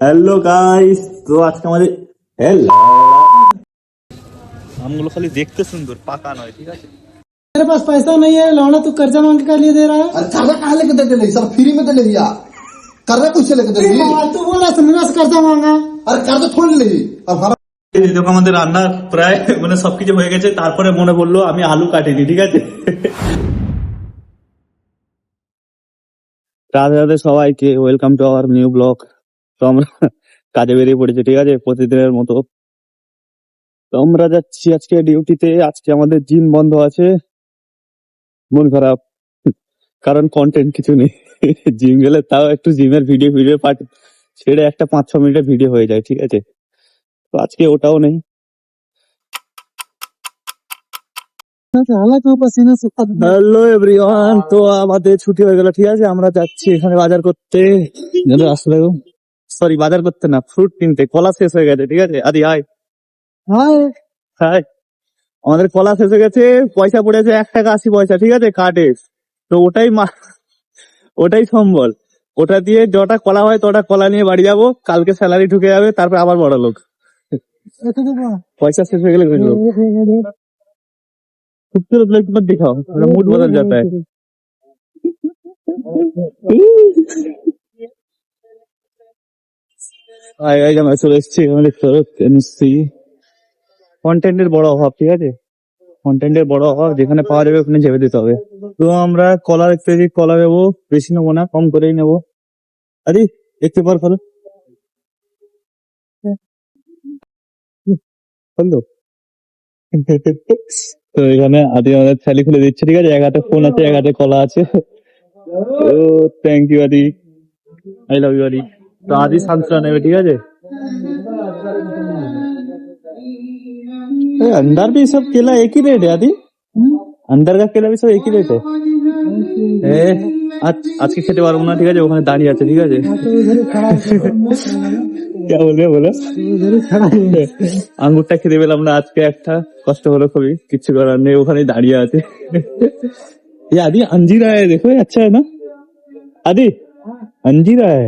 Hello guys তো আজকে আমাদের হ্যালো আমগুলো খালি দেখতে সুন্দর পাকা নয় ঠিক আছে मेरे पास पैसा नहीं है लौड़ा तू कर्जा मांग के का लिए दे रहा है अरे कर्जा कहाँ लेके देते नहीं सब फ्री में तो ले लिया कर्जा कैसे लेके दे रही तू बोला मेरे से कर्जा मांगा अरे कर्जा थोड़ी ले ली अब हमारा এই দেখো আমাদের রান্না প্রায় মানে সবকিছু হয়ে গেছে তারপরে মনে পড়লো আমি আলু কাটিনি ঠিক আছে রাধে রাধে সবাইকে welcome to our new blog তো আমরা কাজে বেরিয়ে পড়েছি, ঠিক আছে? প্রতিদিনের মতো। তো আমরা যাচ্ছি আজকে ডিউটিতে। আজকে আমাদের জিম বন্ধ আছে। মন খারাপ। কারণ কন্টেন্ট কিছু নেই। জিম গেলে তাও একটু জিমের ভিডিও ভিডিও পার্ট ছেড়ে একটা পাঁচ, ছ মিনিটের ভিডিও হয়ে যায়, ঠিক আছে? তো আজকে ওটাও নেই। হ্যালো এভরিওয়ান তো আমাদের ছুটি হয়ে গেল, ঠিক আছে? আমরা যাচ্ছি এখানে বাজার করতে। আসলে সরি বাজার করতে না ফ্রুট কিনতে কলা শেষ হয়ে গেছে ঠিক আছে আদি হাই हाय হাই আমাদের কলা শেষ হয়ে গেছে পয়সা পড়েছে এক টাকা আশি পয়সা ঠিক আছে কার্ডে তো ওটাই মা ওটাই সম্বল ওটা দিয়ে যটা কলা হয় তটা কলা নিয়ে বাড়ি যাবো কালকে স্যালারি ঢুকে যাবে তারপর আবার বড় লোক ऐसे देखो पैसा শেষ হয়ে গেলে বুঝলো खूबसूरत लड़की मत दिखाओ मेरा मूड बदल जाता है আয় আয় আমরা চলে এসেছি। আমাদের তরফ এনসি কন্টেন্টের বড় অভাব, ঠিক আছে? কন্টেন্টের বড় অভাব, যেখানে পাওয়া যাবে, ওখানে চেপে দিতে হবে। তো আমরা কলা দেখতে পেয়েছি কলা নেব, বেশি নেব না, কম করেই নেব। আরে দেখতে পার ফলো হলো তো এখানে আদি আমাদের থালি খুলে দিচ্ছে, ঠিক আছে? এক হাতে ফোন আছে, এক হাতে কলা আছে। ও thank you Adi. I love you Adi. তো আদি সাতটা নেবে ঠিক আছে ए, अंदर भी सब केला एक ही रेट है आदि अंदर का केला भी सब एक ही रेट है এ, আজ আজকে খেতে পারবো না ঠিক আছে ওখানে দাঁড়িয়ে আছে ঠিক আছে इधर ही खड़ा है কে বলবে বলো इधर ही खड़ा है আঙ্গুরটা খেতে পেলাম না আজকে একটা কষ্ট হলো খুবই কিচ্ছু করার নেই ওখানে দাঁড়িয়ে আছে ये आदि अंजीरा है देखो ये अच्छा है ना आदि अंजीरा है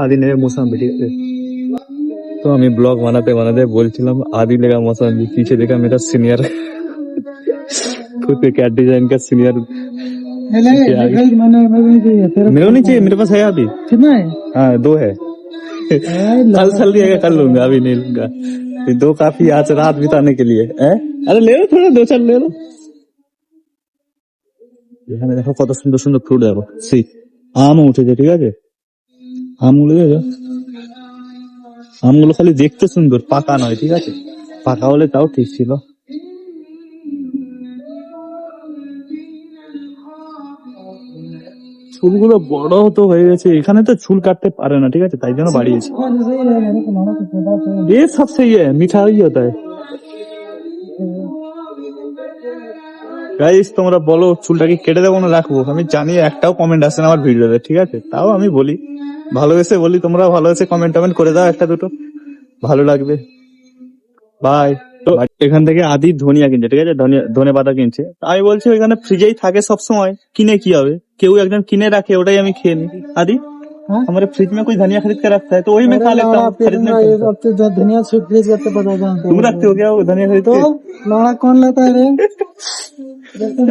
আদি নেবে মুসম্বি ঠিক আছে তো আমি ব্লগ বানাতে বানাতে বলছিলাম आदि लेगा मौसमी पीछे देखा मेरा सीनियर खुद के कैट डिजाइन का सीनियर ये ले क्या है? भाई मैंने मेरे को नहीं चाहिए तेरे मेरे को नहीं चाहिए मेरे पास है अभी कितना है हाँ दो है ए, कल चल दिएगा कल लूंगा अभी नहीं लूंगा ये दो काफी आज रात बिताने के लिए है अरे ले लो थोड़ा दो चार ले लो এখানে দেখো কত সুন্দর সুন্দর ফ্রুট দেখো সেই আমও উঠেছে ঠিক আছে আমগুলো আমগুলো খালি দেখতে সুন্দর, পাকা নয়, ঠিক আছে? পাকা হলে তাও ঠিক ছিল। চুলগুলো বড় হতো হয়ে গেছে, এখানে তো চুল কাটতে পারে না, ঠিক আছে? তাই জন্য বাড়িয়েছি। এ সব সেই হয়ে তাই। গাইস তোমরা বলো, চুলটাকে কেটে দেবো না রাখব? আমি জানি একটাও কমেন্ট আসে না আমার ভিডিওতে, ঠিক আছে? তাও আমি বলি। ভালোবেসে বলি তোমরা ভালোবেসে কমেন্ট টমেন্ট করে দাও একটা দুটো। ভালো লাগবে। বাই তো এখান থেকে আদি ধনিয়া কিনছে, ঠিক আছে? ধনে পাতা কিনছে। আমি বলছি ওইখানে ফ্রিজেই থাকে সবসময়, কিনে কি হবে? কেউ একজন কিনে রাখে, ওটাই আমি খেয়ে নিই। আদি? हमारे फ्रिज में कोई धनिया खरीद के रखता है तो वही मैं खा लेता हूँ खरीद नहीं ये पड़ता। अब तो जो धनिया से फ्रीज करते पता जानते तुम रखते हो क्या वो धनिया खरीद तो के लौड़ा कौन लेता है रे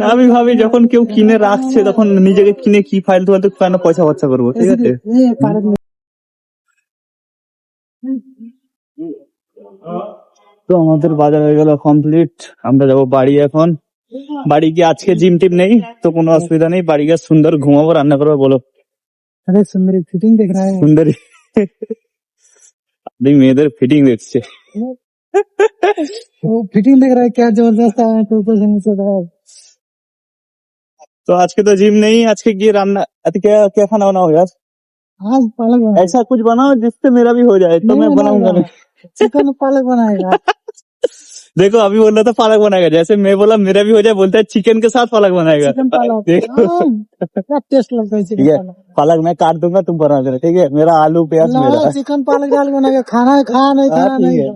আমি ভাবি যখন কেউ কিনে রাখছে তখন নিজেকে কিনে কি ফাইল তোমার তো কেন পয়সা খরচা করবো ঠিক আছে ये कारक में তো আমাদের বাজার হয়ে গেল কমপ্লিট আমরা যাবো বাড়ি এখন বাড়ি গিয়ে আজকে জিম টিম নেই তো কোনো অসুবিধা নেই বাড়ি গিয়ে সুন্দর ঘুমাবো রান্না করবো বলো अरे सुंदरी फिटिंग देख रहा है। सुंदरी। नहीं मैं इधर फिटिंग देख से वो फिटिंग देख रहा है क्या ज़बरदस्त आया तो ऊपर से नीचे तक तो आज के तो जिम नहीं आज के ये रामना क्या क्या खाना बनाओ यार आज पालक बना ऐसा कुछ बनाओ जिससे मेरा भी हो जाए तो मैं बनाऊँगा। चिकन पालक बनाएगा। देखो अभी बोल रहा था पालक बनाएगा। जैसे मैं बोला मेरा भी हो जाए बोलता है चिकन के साथ पालक बनाएगा। हाँ, पालक मैं। काट दूँगा तुम बना देना ठीक है? मेरा आलू प्याज मेरा। चिकन पालक डाल बनाएगा। खाना है खाना नहीं हाँ, खाना नहीं।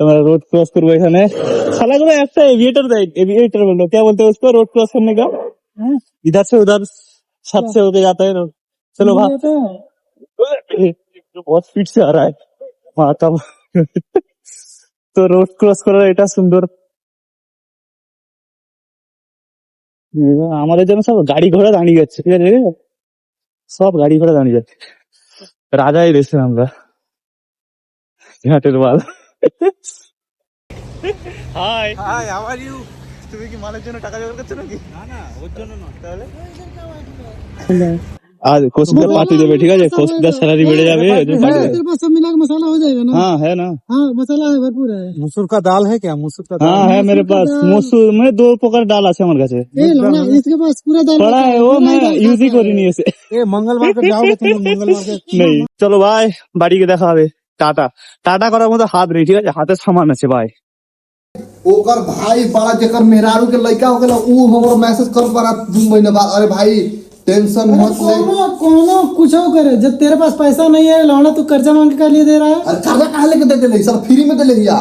तुम्हारा रोड क्रॉस करवा है साला में ऐसा एविएटर था एविएटर बोलो क्या बोलते हैं उसको रोड क्रॉस करने का? हाँ। इधर से उधर छत से होते जाता है चलो भाई तो बहुत स्पीड से आ रहा है। माता তো রোড ক্রস করার এটা সুন্দর। এবার আমাদের জন্য সব গাড়ি ঘোড়া দাঁড়িয়ে যাচ্ছে ঠিক আছে? সব গাড়ি ঘোড়া দাঁড়িয়ে যাচ্ছে রাজাই দেশে আমরা। ঘাটের বাল hi hi how are you তুমি কি মালের জন্য টাকা জোগাড় করছ নাকি? না না ওর জন্য নয়। তাহলে? আর কোসিদার পার্টি দেবে ঠিক আছে কোসিদার স্যালারি বেড়ে যাবে ওই জন্য party है, দেবে। तेरे पास सब मिला के मसाला हो जाएगा ना हाँ है ना हाँ मसाला है भरपूर है মুসুর কা দাল है क्या मुसुर का हाँ है मेरे पास মসুর মানে দो প্রকার ডাল আছে আমার কাছে ए लौड़ा इसके पास पूरा दाल पड़ा है वो मैं यूज ही করিনি এসে ए मंगल मार्केट जाओगे तुम मंगल मार्केट নেই চলো ভাই বাড়ি গিয়ে দেখা হবে টাটা টাটা করার মতো হাত নেই ঠিক আছে হাতে সামান আছে ভাই ओकर भाई बड़ा जेकर मेहरारू के लड़का हो गेला ऊ हमरो मैसेज कर पड़ा दू महीने बाद अरे भाई टेंशन मत ले। कोनो कोनो कुछ करे। जब तेरे पास पैसा नहीं है लौड़ा तू कर्जा मांग के लिए दे रहा है। अरे कर्जा कहाँ लेके दे दे सर फ्री में दे ले या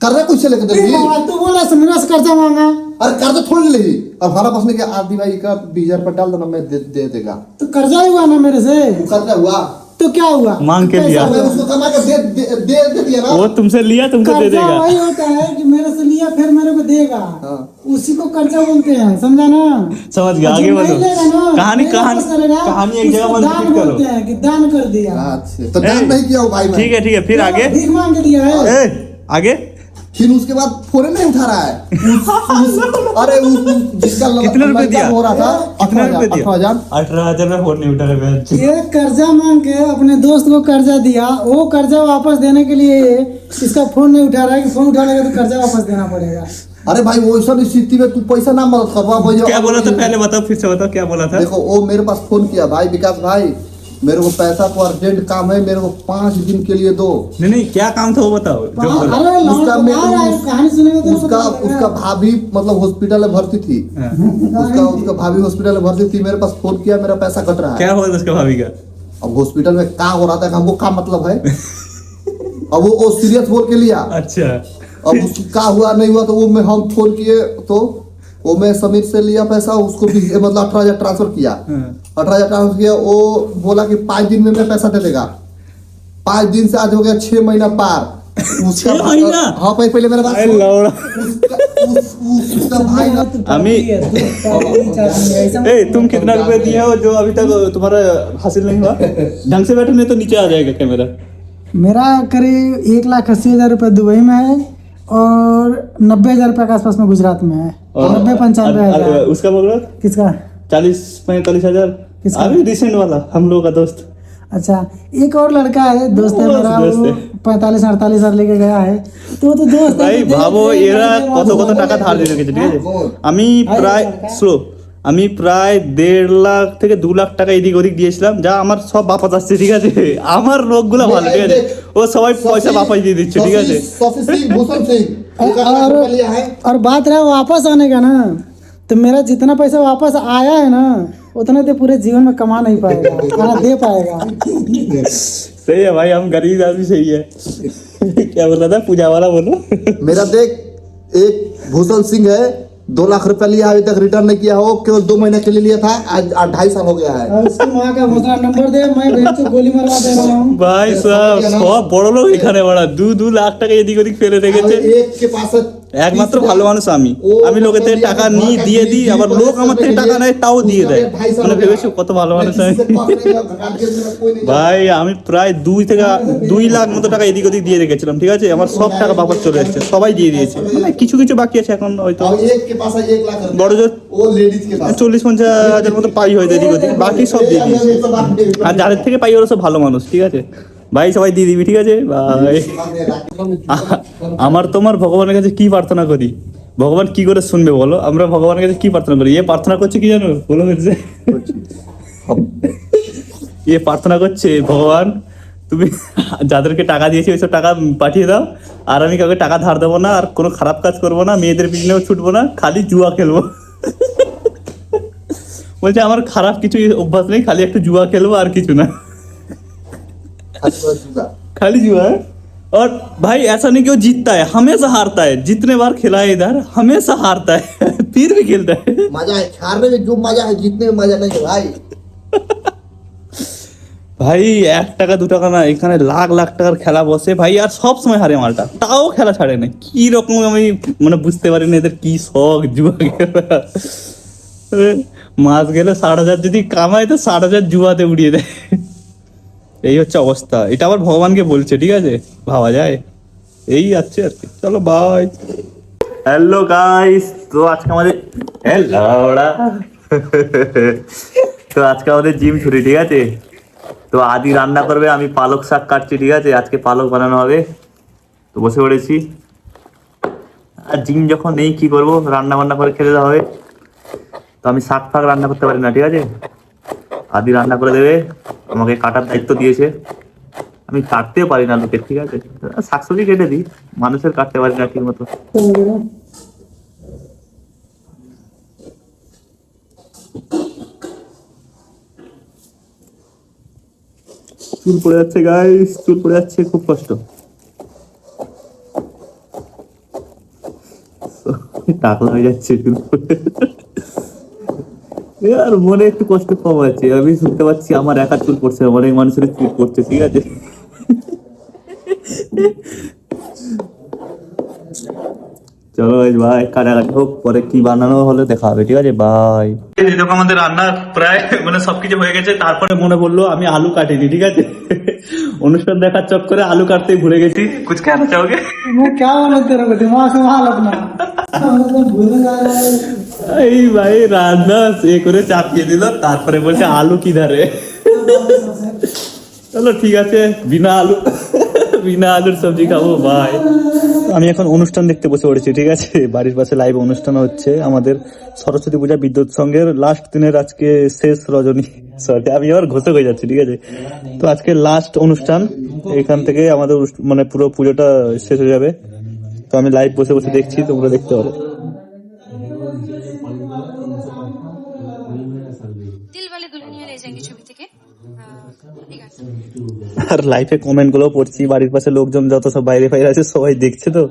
कर्जा कुछ लेके दे ले। तू बोला समझना से कर्जा मांगा। अरे कर्जा थोड़ी ले ली। अब हमारा पास में क्या आदि भाई का 20000 पर डाल देना मैं दे, दे देगा। तो कर्जा हुआ ना मेरे से। कर्जा हुआ। तो क्या हुआ? मांग के लिया। उसको कमा के दे दे दे, दे दिया ना वो तुमसे लिया तुमको दे देगा। वही होता है कि मेरे से लिया फिर मेरे को देगा। हाँ। उसी को कर्जा बोलते हैं समझा ना? समझ गया आगे बढ़ो। कहानी कहानी कहानी एक जगह बंद दान करो। बोलते हैं कि दान कर दिया। अच्छा तो दान नहीं किया भाई ठीक है ठीक है फिर आगे। भीख मांग के दिया है। आगे। फिर उसके बाद फ़ोन नहीं उठा रहा है। उस, उस, अरे उस, उस जिसका कितने रुपए दिया? हो रहा था कितने अठारह रुपए हज़ार दिया? अठारह हज़ार। अठारह हज़ार में फ़ोन नहीं उठा रहे ये कर्जा मांग के अपने दोस्त को कर्जा दिया वो कर्जा वापस देने के लिए इसका फ़ोन नहीं उठा रहा है कि फ़ोन उठा लेगा तो कर्जा वापस देना पड़ेगा। अरे भाई वो सब स्थिति में तू पैसा ना मदद करवा क्या बोला था पहले बताओ फिर से बताओ क्या बोला था? देखो वो मेरे पास फ़ोन किया भाई विकास भाई। मेरे को पैसा को अर्जेंट काम है मेरे को पाँच दिन के लिए दो। नहीं नहीं क्या काम था वो बताओ जो उसका लौंडा मैं- बाहर आया, कहानी सुनेगा तो उसका उसका भाभी मतलब हॉस्पिटल में भर्ती थी। हाँ। उसका उसका भाभी हॉस्पिटल में भर्ती थी मेरे पास फ़ोन किया मेरा पैसा कट रहा है। क्या हुआ था उसका भाभी का? अब हॉस्पिटल में क्या हो रहा था हमको क्या मतलब है? अब वो वो सीरियस बोल के लिया। अच्छा। अब उसका हुआ नहीं हुआ तो वो मैं हम फ़ोन किए तो वो मैं समीर से लिया पैसा उसको भी मतलब अठारह हज़ार ट्रांसफ़र किया। हाँ। अठारह हज़ार ट्रांसफ़र किया वो बोला कि पाँच दिन में मैं पैसा दे देगा। पाँच दिन से आज हो गया छह महीना पार। उसका हाँ पहले मेरा बात तुम कितना रुपए दिए हो जो अभी तक तुम्हारा हासिल नहीं हुआ? ढंग से बैठो नहीं तो नीचे आ जाएगा कैमरा मेरा? करीब एक लाख अस्सी हज़ार रुपये दुबई में है और नब्बे हज़ार रुपये के आसपास में गुजरात में है। नब्बे पंचानवे हज़ार। उसका बोल रहा किसका? चालीस पैंतालीस हज़ार? किसका? अभी रिसेंट वाला हम लोग का दोस्त अच्छा एक और लड़का है दोस्त है वो मेरा दोस्त वो है। पैंतालीस अड़तालीस हजार लेके गया है तो वो तो दोस्त है ভাই तो दे- ভাবো दे- এরা दे- কত কত টাকা ধার দিয়ে রেখেছে ঠিক আছে হ্যাঁ, আমি প্রায় স্লো আমি প্রায় দেড় লাখ থেকে দু লাখ টাকা এদিক ওদিক দিয়েছিলাম যা আমার সব বাপাস আসছে ঠিক আছে আমার লোকগুলো ভালো ঠিক আছে ও সবাই পয়সা বাপাই দিয়ে দিচ্ছে ঠিক আছে सफी सिंह भूषण सिंह एक लाख और- रुपया लिया है और बात रहा वापस आने का ना तो मेरा जितना पैसा वापस आया है ना उतना तो पूरे जीवन में कमा नहीं पाएगा दे पाएगा। सही है भाई हम गरीब आदमी सही है क्या बोला था? पूजा वाला बोलो। मेरा देख एक भूषण सिंह है दो लाख रुपया लिया अभी तक रिटर्न नहीं किया हो केवल दो महीने के लिए लिया था आज ढाई साल हो गया है। उसकी माँ का दूसरा नंबर दे मैं तो गोली मरवा दे रहा हूँ। भाई साहब बड़ो लोग लिखा रहे दो दो लाख टका यदि फेरे देखे थे। एक के पास একমাত্র ভালো মানুষ আমি। আমি লোকের থেকে টাকা নিয়ে দিয়ে দিই আবার লোক আমার থেকে টাকা নেয় তাও দিয়ে দেয়। মানে ভেবেছো কত ভালো মানুষ আমি? ভাই আমি প্রায় দুই থেকে দুই লাখ মতো টাকা এদিক ওদিক দিয়ে রেখেছিলাম ঠিক আছে? আমার সব টাকা বাবার চলে এসছে সবাই দিয়ে দিয়েছে। মানে কিছু কিছু বাকি আছে এখন হয়তো। বড় জোর চল্লিশ পঞ্চাশ হাজার মতো পাই হয়তো এদিক ওদিক বাকি সব দিয়ে দিয়েছে। আর যাদের থেকে পাই ওরা সব ভালো মানুষ ঠিক আছে? ভাই, সবাই দিয়ে দিবি, ঠিক আছে? আমার তোমার ভগবানের কাছে কি প্রার্থনা করি? ভগবান কি করে শুনবে বলো? আমরা ভগবানের কাছে কি প্রার্থনা করি? এ প্রার্থনা করছে কি জানো? বলো হচ্ছে এ প্রার্থনা করছে, ভগবান, তুমি যাদেরকে টাকা দিয়েছি, ওইসব টাকা পাঠিয়ে দাও। আর আমি কাউকে টাকা ধার দেবো না, আর কোনো খারাপ কাজ করব না, মেয়েদের পিছনেও ছুটবো না, খালি জুয়া খেলব। বলছে, আমার খারাপ কিছু অভ্যাস নেই, খালি একটু জুয়া খেলব, আর কিছু না। खाली जुआ है और भाई ऐसा नहीं कि वो जीतता है हमेशा हारता है जितने बार खेला है इधर हमेशा हारता है फिर भी खेलता है मजा है हारने में जो मजा है जीतने में मजा नहीं है भाई ভাই এক টাকা দু টাকা না এখানে লাখ লাখ টাকার খেলা বসে ভাই আর সব সময় হারে মালটা তাও খেলা ছাড়ে না কি রকম আমি মানে বুঝতে পারি না এদের কি শখ জুয়া খেলা এ, মাস গেলে ষাট হাজার যদি কামায় তো ষাট হাজার জুয়াতে উড়িয়ে দেয় এই হচ্ছে অবস্থা। এটা আবার ভগবানকে বলছে, ঠিক আছে? ভাবা যায়। এই আছে আর কি। চলো বাই হ্যালো গাইস তো আজকে আমাদের হ্যালো তো আজকে আমাদের জিম ছুটি, ঠিক আছে? তো আদি রান্না করবে, আমি পালক শাক কাটছি, ঠিক আছে? আজকে পালক বানানো হবে। তো বসে পড়েছি। আর জিম যখন নেই, কি করব? রান্না বান্না করে খেতে হবে। তো আমি শাক ফাক রান্না করতে পারি না, ঠিক আছে? আদি রান্না করে দেবে, আমাকে কাটার দায়িত্ব দিয়েছে। আমি কাটতেও পারি না লোকের ঠিক আছে? শাকসবজি কেটে দিই, মানুষের কাটতে পারি না ঠিক মতো। চুল পড়ে যাচ্ছে গাইস চুল পড়ে যাচ্ছে, খুব কষ্ট। টাকলা হয়ে যাচ্ছে চুল পড়ে। আর মনে একটু কষ্ট কম আছে। আমি শুনতে পাচ্ছি আমার একা চুল পড়ছে অনেক মানুষের চুল পড়ছে ঠিক আছে? চলো ভাই ভাই কাটাকাটি হোক পরে কি বানানো হলে দেখা হবে ঠিক আছে বাই এরকম আমাদের রান্না প্রায় মানে সবকিছু হয়ে গেছে তারপরে মনে পড়লো আমি আলু কাটিনি ঠিক আছে অনুষ্ঠান দেখার চক্করে আলু কাটতে ভুলে গেছি কুছ কেন চাওগে मैं क्या बोलूं तेरे को दिमाग संभाल अपना मतलब भूल जा रहा है এই ভাই রান্না এ করে চাপিয়ে দিল তারপরে বলছে আলু কি ধারে চলো ঠিক আছে বিনা আলু বিনা আলুর সবজি খাবো ভাই আমি এখন অনুষ্ঠান দেখতে বসে পড়েছি, ঠিক আছে? বাড়ির পাশে লাইভ অনুষ্ঠান হচ্ছে আমাদের সরস্বতী পূজা বিদ্যুৎ সঙ্গের লাস্ট দিনের আজকে শেষ রজনী সরি আমি আবার ঘষে হয়ে যাচ্ছি, ঠিক আছে? তো আজকে লাস্ট অনুষ্ঠান, এখান থেকে আমাদের মানে পুরো পুজোটা শেষ হয়ে যাবে। তো আমি লাইভ বসে বসে দেখছি, তোমরা দেখতে পারো। আর লাইফে কমেন্টগুলো পড়ছি, বাড়ির পাশে লোকজন যত সব বাইরে বাইরে আছে, সবাই দেখছে তো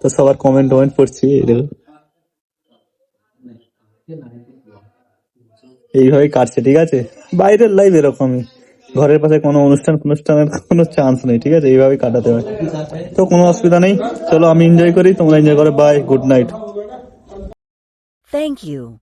তো সবার কমেন্ট টমেন্ট পড়ছি, এই এইভাবে কাটছে, ঠিক আছে? বাইরের লাইফ এরকমই। ঘরের পাশে কোনো অনুষ্ঠান, অনুষ্ঠানের কোনো চান্স নেই, ঠিক আছে? এইভাবে কাটাতে হয়। তো কোনো অসুবিধা নেই, চলো আমি এনজয় করি, তোমরা এনজয় করো bye good night thank you.